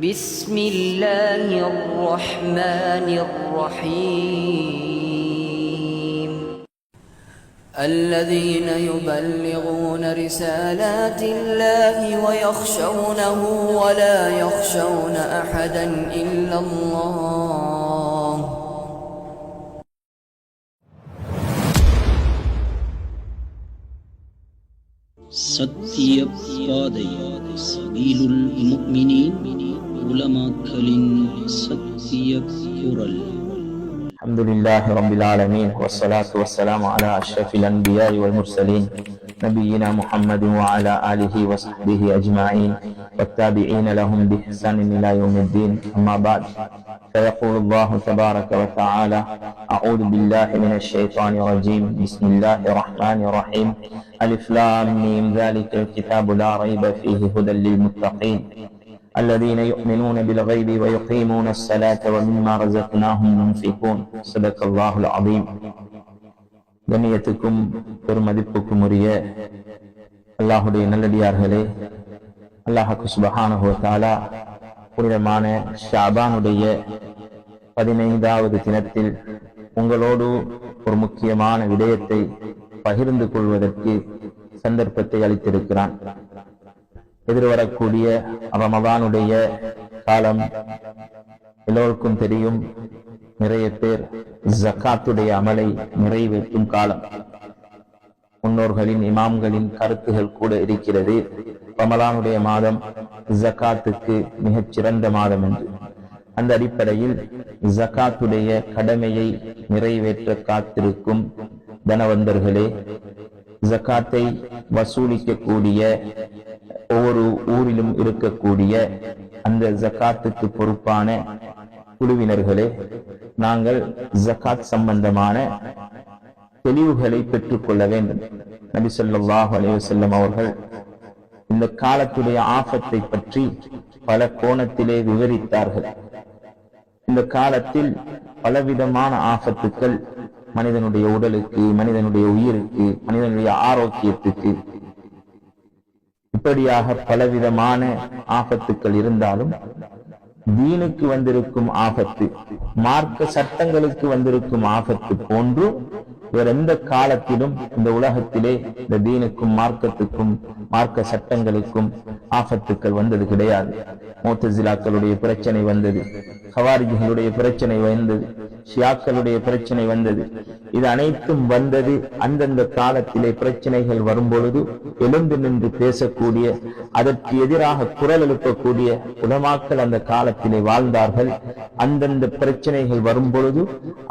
بسم الله الرحمن الرحيم. الذين يبلغون رسالات الله ويخشونه ولا يخشون أحدا إلا الله. سَتِيَ بَادِيَ سبيل المؤمنين உலமாக்களின் சத்திய குரல் الحمد لله رب العالمين والصلاة والسلام على أشرف الأنبياء والمرسلين نبينا محمد وعلى آله وصحبه أجمعين والتابعين لهم بإحسان إلى يوم الدين أما بعد فيقول الله تبارك وتعالى أعوذ بالله من الشيطان الرجيم بسم الله الرحمن الرحيم ألف لام ميم ذلك الكتاب لا ريب فيه هدى للمتقين الذين يؤمنون بالغيب ويقيمون الصلاة ومما رزقناهم ينفقون. صدق الله العظيم. கண்ணியத்துக்கும் பெருமதிப்புக்கும் உரிய அல்லாஹுடைய நல்லடியார்களே அல்லாஹாக்கு சுபஹானுகத்தாலா புனிதமான ஷாபானுடைய பதினைந்தாவது தினத்தில் உங்களோடு ஒரு முக்கியமான விடயத்தை பகிர்ந்து கொள்வதற்கு சந்தர்ப்பத்தை அளித்திருக்கிறான். எதிர்வரக்கூடிய ரமதானுடைய காலம் எல்லோருக்கும் தெரியும். நிறைய பேர் ஜக்காத்துடைய அமலை நிறைவேற்றும் காலம். முன்னோர்களின் இமாம்களின் கருத்துகள் கூட இருக்கிறது. ரமலானுடைய மாதம் ஜக்காத்துக்கு மிகச் சிறந்த மாதம் என்று. அந்த அடிப்படையில் ஜக்காத்துடைய கடமையை நிறைவேற்ற காத்திருக்கும் தனவந்தர்களே ஜக்காத்தை வசூலிக்கக்கூடிய ஒவ்வொரு ஊரிலும் இருக்கக்கூடிய அந்த ஜக்காத்துக்கு பொறுப்பான குழுவினர்களே நாங்கள் ஜக்காத் சம்பந்தமான தெளிவுகளை பெற்றுக்கொள்ள வேண்டும். நபி சொல்லாஹு அலைஹி அவர்கள் இந்த காலத்துடைய ஆபத்தை பற்றி பல கோணத்திலே விவரித்தார்கள். இந்த காலத்தில் பலவிதமான ஆபத்துக்கள் மனிதனுடைய உடலுக்கு மனிதனுடைய உயிருக்கு மனிதனுடைய ஆரோக்கியத்துக்கு இப்படியாக பலவிதமான ஆபத்துக்கள் இருந்தாலும் தீனுக்கு வந்திருக்கும் ஆபத்து மார்க்க சட்டங்களுக்கு வந்திருக்கும் ஆபத்து போன்று வேற எந்த காலத்திலும் இந்த உலகத்திலே இந்த தீனுக்கும் மார்க்கத்துக்கும் மார்க்க சட்டங்களுக்கும் ஆபத்துக்கள் வந்தது கிடையாது. மோத்தசிலாக்களுடைய பிரச்சனை வந்தது. ஹவாரிஜிகளுடைய பிரச்சனை வந்தது. ஷியாக்களுடைய பிரச்சனை வந்தது. இது அனைத்தும் வந்தது அந்தந்த காலத்திலே பிரச்சனைகள் வரும்பொழுது எழுந்து நின்று பேசக்கூடிய அதற்கு எதிராக குரல் எழுப்பக்கூடிய உலமாக்கள் அந்த காலத்திலே வாழ்ந்தார்கள். அந்தந்த பிரச்சனைகள் வரும்பொழுது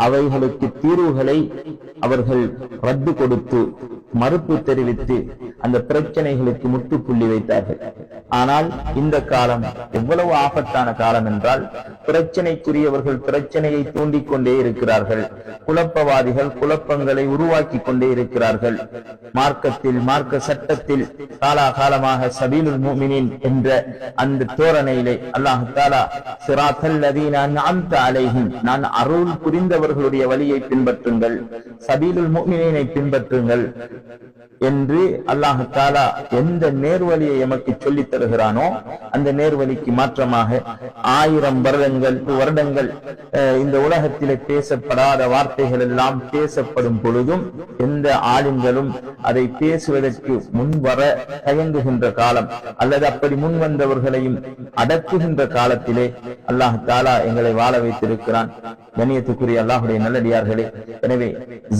அவைகளுக்கு தீர்வுகளை அவர்கள் ரத்து கொடுத்து மறுப்பு தெரிவித்து அந்த பிரச்சனைகளுக்கு முற்றுப்புள்ளி வைத்தார்கள். ஆனால் இந்த காலம் எவ்வளவு ஆபத்தான காலம் என்றால் பிரச்சனைக்குரியவர்கள் பிரச்சனையை தூண்டிக் கொண்டே இருக்கிறார்கள். குழப்பவாதிகள் குழப்பங்களை உருவாக்கி கொண்டே இருக்கிறார்கள். மார்க்கத்தில் மார்க்க சட்டத்தில் காலாகாலமாக சபீலுல் முஃமினீன் என்ற அந்த தோரணையிலே அல்லாஹு தாலா சிராத்தல் அந்த அலைகும் நான் அருள் புரிந்தவர்களுடைய வழியை பின்பற்றுங்கள் சபீலுல் முஃமினீனை பின்பற்றுங்கள் என்று அல்லாஹு தாலா எந்த நேர்வழியை எமக்கு சொல்லித் தருகிறானோ அந்த நேர்வழிக்கு மாற்றமாக ஆயிரம் வருடங்கள் வருடங்கள் வருடங்கள் இந்த உலகத்திலே பேசப்படாத வார்த்தைகள் எல்லாம் பேசப்படும் பொழுதும் எந்த ஆளுங்களும் அதை பேசுவதற்கு முன்வர தயங்குகின்ற காலம் அல்லது அப்படி முன் வந்தவர்களையும் அடக்குகின்ற காலத்திலே அல்லாஹ் தாலா எங்களை வாழ வைத்திருக்கிறான். கண்ணியத்துக்குரிய அல்லாஹுடைய நல்லடியார்களே எனவே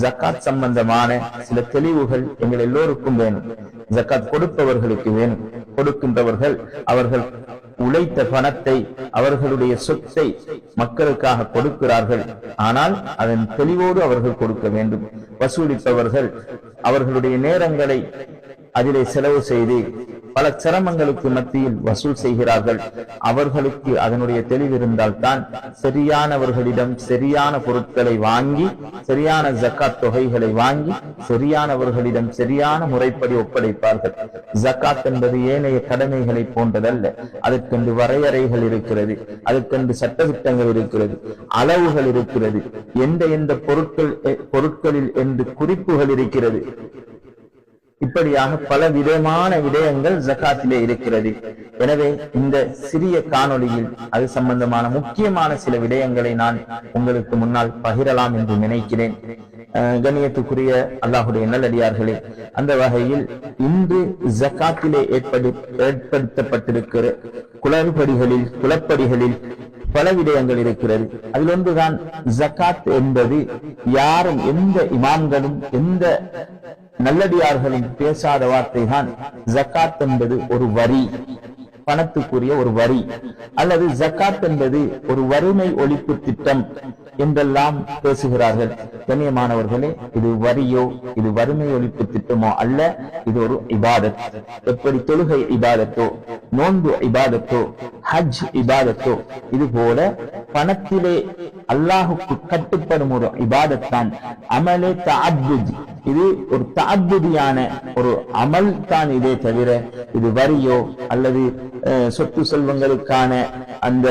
ஜக்காத் சம்பந்தமான சில தெளிவுகள் எங்கள் எல்லோருக்கும் வேணும். ஜக்காத் கொடுப்பவர்களுக்கு வேணும். கொடுக்கின்றவர்கள் அவர்கள் உழைத்த பணத்தை அவர்களுடைய சொத்தை மக்களுக்காக கொடுக்கிறார்கள். ஆனால் அதன் தெளிவோடு அவர்கள் கொடுக்க வேண்டும். வசூலிப்பவர்கள் அவர்களுடைய நேரங்களை அதிலே செலவு செய்து பல சிரமங்களுக்கு மத்தியில் வசூல் செய்கிறார்கள். அவர்களுக்கு அதனுடைய தெளிவு இருந்தால் தான் சரியானவர்களிடம் சரியான பொருட்களை வாங்கி சரியான ஜக்காத் தொகைகளை வாங்கி சரியானவர்களிடம் சரியான முறைப்படி ஒப்படைப்பார்கள். ஜக்காத் என்பது ஏனைய கடமைகளை போன்றதல்ல. அதற்கென்று வரையறைகள் இருக்கிறது அதற்கென்று சட்டத்திட்டங்கள் இருக்கிறது அளவுகள் இருக்கிறது எந்த எந்த பொருட்கள் பொருட்களில் என்று குறிப்புகள் இருக்கிறது. இப்படியாக பல விதமான விடயங்கள் ஜகாத்திலே இருக்கிறது. எனவே இந்த சிறிய காணொளியில் அது சம்பந்தமான முக்கியமான சில விடயங்களை நான் உங்களுக்கு முன்னால் பகிரலாம் என்று நினைக்கிறேன். கணியத்துக்குரிய கண்ணியத்துக்குரிய அல்லாஹுடைய நல்லடியார்களே அந்த வகையில் இன்று ஜகாத்திலே ஏற்படு ஏற்படுத்தப்பட்டிருக்கிற குளறுபடிகளில் குளப்படிகளில் பல விடயங்கள் இருக்கிறது. அதில் ஒன்றுதான் ஜகாத் என்பது யாரும் எந்த இமாம்களும் எந்த நல்லடியார்களின் பேசாத வார்த்தை தான் ஜக்காத் என்பது ஒரு வரி. பணத்துக்குரிய ஒரு வரி அல்லது ஜக்காத் என்பது ஒரு வறுமை ஒழிப்பு திட்டம் என்றெல்லாம் பேசுகிறார்கள். கண்ணியமானவர்களே இது வரியோ இது வறுமை ஒழிப்பு திட்டமோ அல்ல இது ஒரு இபாதத். எப்படி தொழுகை இபாதத்தோ நோன்பு இபாதத்தோ ஹஜ் இபாதத்தோ இது போல பணத்திலே அல்லாஹுக்கு கட்டுப்படும் ஒரு இபாதத்தான். அமலே தஅப்புத் இது ஒரு தஅப்புதியான ஒரு அமல் தான் இதே தவிர இது வரியோ அல்லது சொத்து செல்வங்களுக்கான அந்த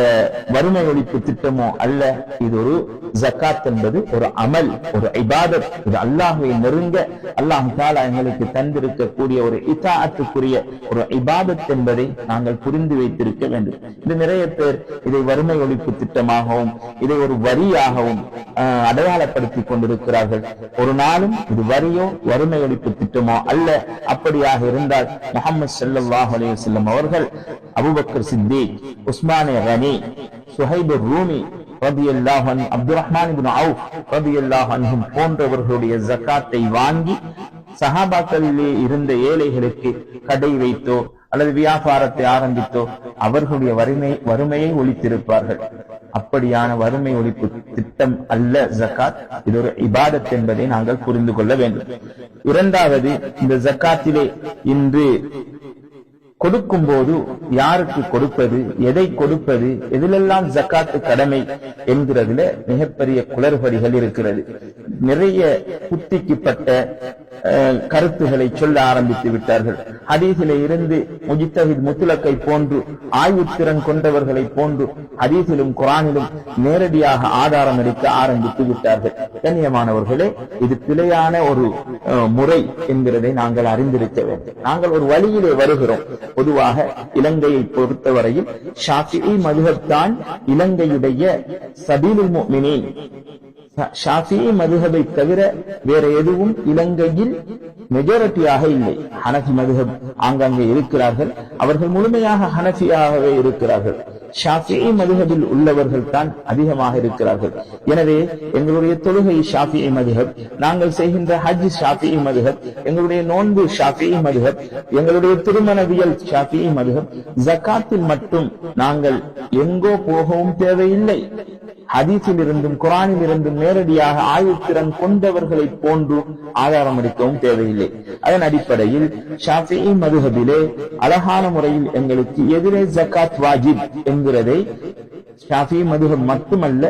வறுமை ஒழிப்பு திட்டமோ அல்ல. இது ஒரு ஜக்காத் என்பது ஒரு அமல் ஒரு இபாதத். இது அல்லாஹுவை நெருங்க அல்லாஹ் தாலா எங்களுக்கு தந்திருக்கக்கூடிய ஒரு இதாத்துக்குரிய ஒரு இபாதத் என்பதை நாங்கள் புரிந்து வைத்திருக்க வேண்டும். இது நிறைய பேர் இதை வறுமை ஒழிப்பு திட்டமாகவும் இதை ஒரு வரியாகவும் ஆஹ், அடையாளப்படுத்திக் கொண்டிருக்கிறார்கள். ஒரு நாளும் இது வரியோ வறுமை ஒழிப்பு திட்டமோ அல்ல. அப்படியாக இருந்தால் முகமது ஸல்லல்லாஹு அலைஹி செல்லம் அவர்கள் அபுபக்கர் சித்தி உஸ்மானே ரனி சுஹைபு ரூமி ரபியல்லாஹு அன்ஹு அப்துல் ரஹ்மான் அவுஃப் ரபியல்லாஹு அன்ஹும் போன்றவர்களுடைய ஜக்காத்தை வாங்கி சஹாபாக்களிலே இருந்த ஏழைகளுக்கு கடை வைத்தோ அல்லது வியாபாரத்தை ஆரம்பித்தோ அவர்களுடைய வறுமை வறுமையை ஒழித்திருப்பார்கள். அப்படியான வறுமை ஒழிப்பு திட்டம் அல்ல ஜக்காத். இது ஒரு இபாதத் என்பதை நாங்கள் புரிந்து கொள்ள வேண்டும். இரண்டாவது இந்த ஜக்காத்திலே இன்று கொடுக்கும் போது யாருக்கு கொடுப்பது எதை கொடுப்பது எதிலெல்லாம் ஜக்காத்து கடமை என்கிறதுல மிகப்பெரிய குளறுபடிகள் இருக்கிறது. நிறைய புத்திக்குப்பட்ட கருத்துகளை சொல்ல ஆரம்பித்து விட்டார்கள். ஹதீசிலே இருந்து முஜித்தஹித் முத்துலக்கை போன்று ஆய்வுத்திறன் கொண்டவர்களை போன்று ஹதீசிலும் குரானிலும் நேரடியாக ஆதாரம் எடுக்க ஆரம்பித்து விட்டார்கள். கண்ணியமானவர்களே இது பிழையான ஒரு அஹ், முறை என்கிறதை நாங்கள் அறிந்திருக்க வேண்டும். நாங்கள் ஒரு வழியிலே வருகிறோம். பொதுவாக இலங்கையை பொறுத்தவரையில் ஷாஃபி மதுஹப் தான் இலங்கையுடைய சபீலுல் முஃமினீன் ஷாஃபி மதுஹபை தவிர வேற எதுவும் இலங்கையில் மெஜாரிட்டியாக இல்லை. ஹனஃபி மதுஹப் ஆங்காங்கே இருக்கிறார்கள். அவர்கள் முழுமையாக ஹனஃபியாகவே இருக்கிறார்கள். ஷாஃபி மதுஹபில் உள்ளவர்கள் தான் அதிகமாக இருக்கிறார்கள். எனவே எங்களுடைய தொழுகை ஷாஃபி மதுஹப் நாங்கள் செய்கின்ற ஹஜ் ஷாஃபி மதுஹப் எங்களுடைய நோன்பு ஷாஃபி மதுஹப் எங்களுடைய திருமணவியல் ஷாஃபி மதுஹப் ஜகாத்தில் மட்டும் நாங்கள் எங்கோ போகவும் தேவையில்லை. ஹதீஸில் இருந்தும் குரானில் இருந்தும் நேரடியாக ஆயுத்திறன் கொண்டவர்களை போன்று ஆதாரம் அளிக்கவும் தேவையில்லை. அதன் அடிப்படையில் ஷாஃபிஇ மதுஹபிலே அழகான முறையில் எங்களுக்கு எதிரே ஜக்காத் வாஜிப் என்கிறதை ஷாஃபி மதுகம் மட்டுமல்ல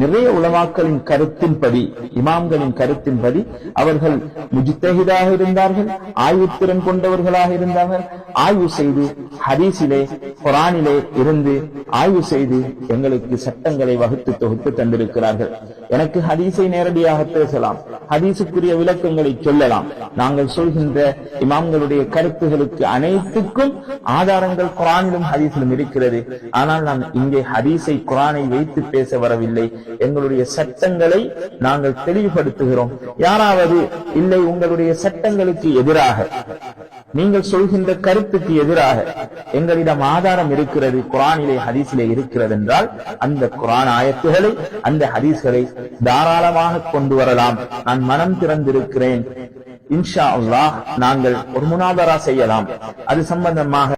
நிறைய உலமாக்களின் கருத்தின்படி இமாம்களின் கருத்தின்படி அவர்கள் முஜித்தஹிதாக இருந்தார்கள் ஆய்வுத்திறன் கொண்டவர்களாக இருந்தார்கள். ஆய்வு செய்து ஹரீஸிலே குரானிலே இருந்து ஆய்வு செய்து எங்களுக்கு சட்டங்களை வகுத்து தொகுத்து தந்திருக்கிறார்கள். எனக்கு ஹதீஸை நேரடியாக பேசலாம் ஹதீஸுக்குரிய விளக்கங்களை சொல்லலாம். நாங்கள் சொல்கின்ற இமாம்களுடைய கருத்துகளுக்கு அனைத்துக்கும் ஆதாரங்கள் குரானிலும் ஹதீஸிலும் இருக்கிறது. ஆனால் நாம் இங்கே ஹதீஸ் ஹதீஸை குரானை வைத்து பேச வரவில்லை. எங்களுடைய சட்டங்களை நாங்கள் தெளிவுபடுத்துகிறோம். யாராவது இல்லை உங்களுடைய சட்டங்களுக்கு எதிராக நீங்கள் சொல்கின்ற கருத்துக்கு எதிராக எங்களிடம் ஆதாரம் இருக்கிறது குரானிலே ஹதீஸிலே இருக்கிறது என்றால் அந்த குரான் ஆயத்துகளை அந்த ஹதீஸ்களை தாராளமாக கொண்டு வரலாம். நான் மனம் திறந்திருக்கிறேன். இன்ஷா அல்லாஹ் நாங்கள் ஒரு முனாதரா செய்யலாம். அது சம்பந்தமாக